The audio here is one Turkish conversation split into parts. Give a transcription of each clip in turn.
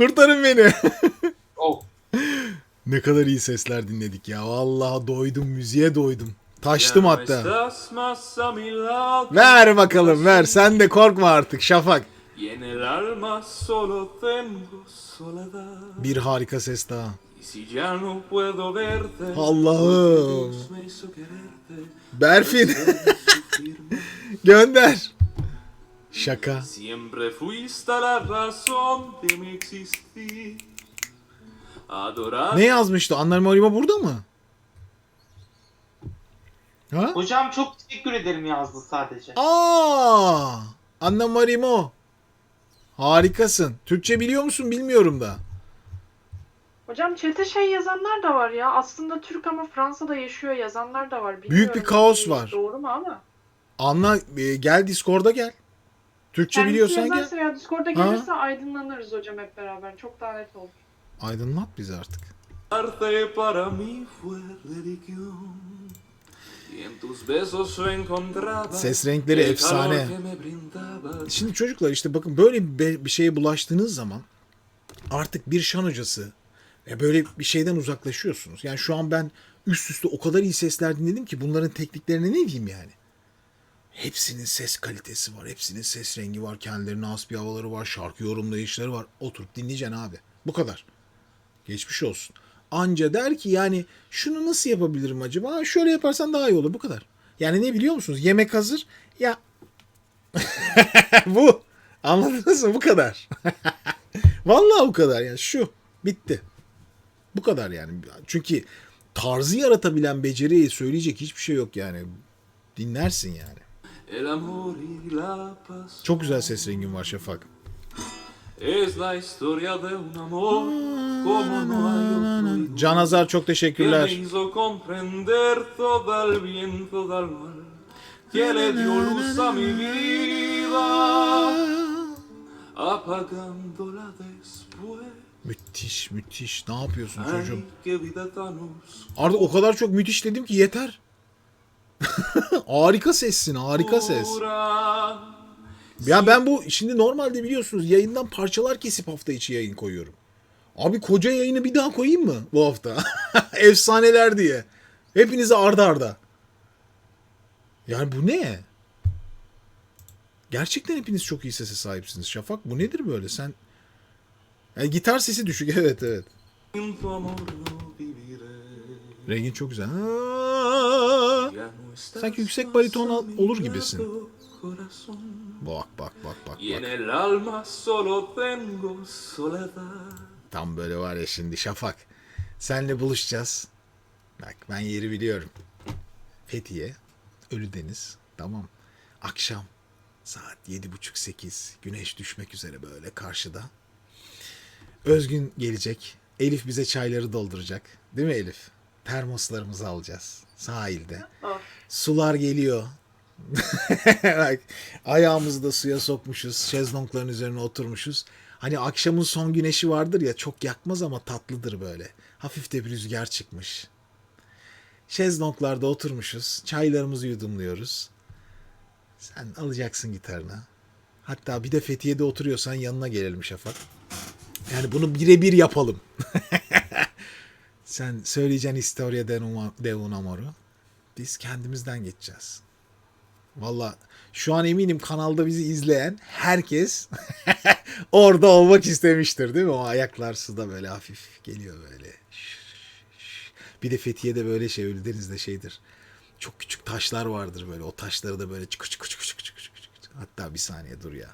Kurtarın beni. Oh. ne kadar iyi sesler dinledik ya. Vallahi doydum müziğe doydum. Taştım hatta. Ver bakalım ver. Sen de korkma artık Şafak. Bir harika ses daha. Allah'ım. Berfin gönder. Şaka. Siempre fuiste la razón de mi existir. Adorar. Ne yazmıştı? Anlar Marima burada mı? Ha? Hocam çok teşekkür ederim yazdı sadece. Aa! Anna Marimo. Harikasın. Türkçe biliyor musun bilmiyorum da. Hocam chat'e şey yazanlar da var ya. Aslında Türk ama Fransa'da yaşıyor yazanlar da var. Büyük Bilmiyorum bir kaos var. Doğru mu ama? Anla e, gel Discord'a gel. Türkçe Kendisi biliyorsan gel. yazarsa ya Discord'a Ha? gelirse aydınlanırız hocam hep beraber. Çok daha net olur. Aydınlat bizi artık. Arte para mí fue religión. Y en tus besos yo encontraba Ses renkleri el calor efsane. que me brindabas. Şimdi çocuklar işte bakın böyle bir, bir şeye bulaştığınız zaman artık bir şan hocası ya böyle bir şeyden uzaklaşıyorsunuz. Yani şu an ben üst üste o kadar iyi sesler dinledim ki bunların tekniklerini ne diyeyim yani. Hepsinin ses kalitesi var. Hepsinin ses rengi var. Kendilerine has bir havaları var. Şarkı yorumlayışları var. Oturup dinleyeceksin abi. Bu kadar. Geçmiş olsun. Anca der ki yani şunu nasıl yapabilirim acaba? Şöyle yaparsan daha iyi olur. Bu kadar. Yani ne biliyor musunuz? Yemek hazır. Ya bu. Anladınız mı? Bu kadar. Vallahi bu kadar yani şu. Bitti. Bu kadar yani. Çünkü tarzı yaratabilen beceriyi söyleyecek hiçbir şey yok yani. Dinlersin yani. Çok güzel ses rengin var Şafak. Can Azar çok teşekkürler. Müthiş müthiş. Ne yapıyorsun çocuğum? Artık o kadar çok müthiş dedim ki yeter. harika sessin, harika ses. Ya ben bu şimdi normalde biliyorsunuz yayından parçalar kesip hafta içi yayın koyuyorum. Abi koca yayını bir daha koyayım mı bu hafta? Efsaneler diye. Hepinize arda arda. Yani bu ne? Gerçekten hepiniz çok iyi sese sahipsiniz. Şafak bu nedir böyle? Sen yani gitar sesi düşük evet evet. Rengin çok güzel. Aa! Sanki yüksek bariton olur gibisin. Bak bak bak bak bak. Tam böyle var ya şimdi Şafak. Senle buluşacağız. Bak ben yeri biliyorum. Fethiye, Ölüdeniz. Tamam. Akşam saat yedi buçuk sekiz. Güneş düşmek üzere böyle karşıda. Özgün gelecek. Elif bize çayları dolduracak. Değil mi Elif? Termoslarımızı alacağız. Sahilde. Of. Sular geliyor. Bak, ayağımızı da suya sokmuşuz. Şezlongların üzerine oturmuşuz. Hani akşamın son güneşi vardır ya çok yakmaz ama tatlıdır böyle. Hafif de bir rüzgar çıkmış. Şezlonglarda oturmuşuz. Çaylarımızı yudumluyoruz. Sen alacaksın gitarını. Hatta bir de Fethiye'de oturuyorsan yanına gelelim Şafak. Yani bunu birebir yapalım. Sen söyleyeceksin Historia de un- amoro. Biz kendimizden geçeceğiz. Valla şu an eminim kanalda bizi izleyen herkes orada olmak istemiştir değil mi? O ayaklar suda böyle hafif geliyor böyle. Bir de Fethiye'de böyle şey Ölüdeniz'de şeydir. Çok küçük taşlar vardır böyle. O taşları da böyle çıkı çıkı çıkı çıkı çıkı çıkı. Hatta bir saniye dur ya.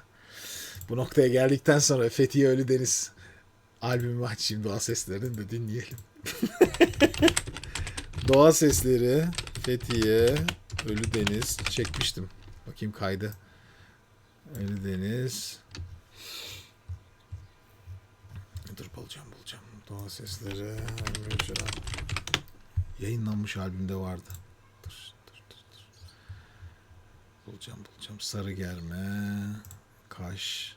Bu noktaya geldikten sonra Fethiye Ölüdeniz albümü açayım doğa seslerini de dinleyelim. Doğa sesleri Fethiye Ölüdeniz çekmiştim. Bakayım kaydı. Ölüdeniz. Dur bulacağım bulacağım. Doğa sesleri. Yayınlanmış albümde vardı. Dur dur dur. dur. Bulacağım bulacağım. Sarı germe. Kaş.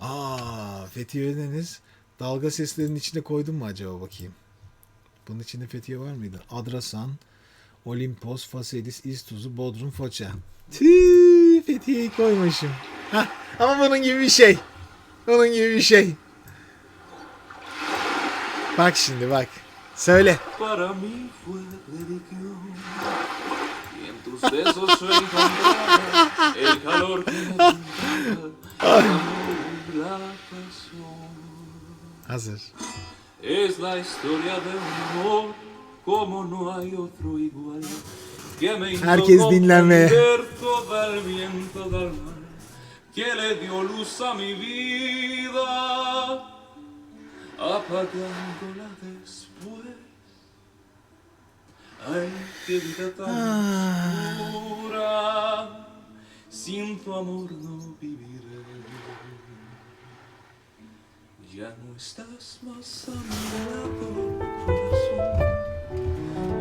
Aa Fethiye Ölüdeniz. Dalga seslerinin içine koydum mu acaba bakayım. Bunun içinde Fethiye var mıydı? Adrasan, Olimpos, Fasedis, İztuzu, Bodrum, Foça. Tüh, Fethiye'yi koymuşum. Hah, ama bunun gibi bir şey. Bunun gibi bir şey. Bak şimdi bak. Söyle. para mí fue religión. Y en tus besos yo encontraba el calor que me brindaba la pasión. Hazır. Es la historia de un amor como no hay otro igual. Que me hizo Herkes mal. Que le dio luz a mi vida, apagándola después. Ay, qué vida tan oscura. Sin tu amor no viviré. Ya no estás más a mi lado, corazón.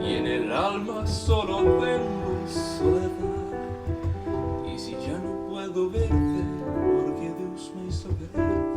Y en el alma solo tengo soledad. Y si ya no puedo verte, porque Dios me hizo quererte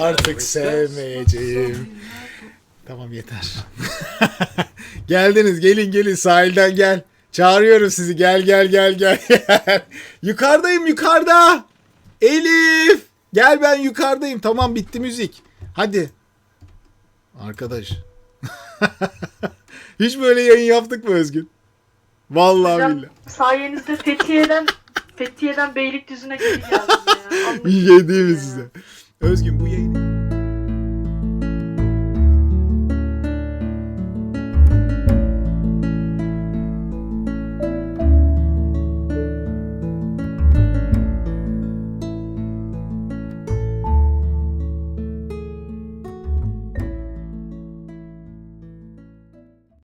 Artık sevmeyeceğim. Tamam yeter. Geldiniz gelin gelin sahilden gel. Çağırıyorum sizi gel gel gel gel. Yukarıdayım yukarıda. Elif. Gel ben yukarıdayım. Tamam bitti müzik. Hadi. Arkadaş. Hiç böyle yayın yaptık mı Özgün? Vallahi Hocam billahi. sayenizde Fethiye'den Fethiye'den Beylikdüzü'ne geri geldim ya. Bir şey değil mi Ya. size? Özgün bu yayını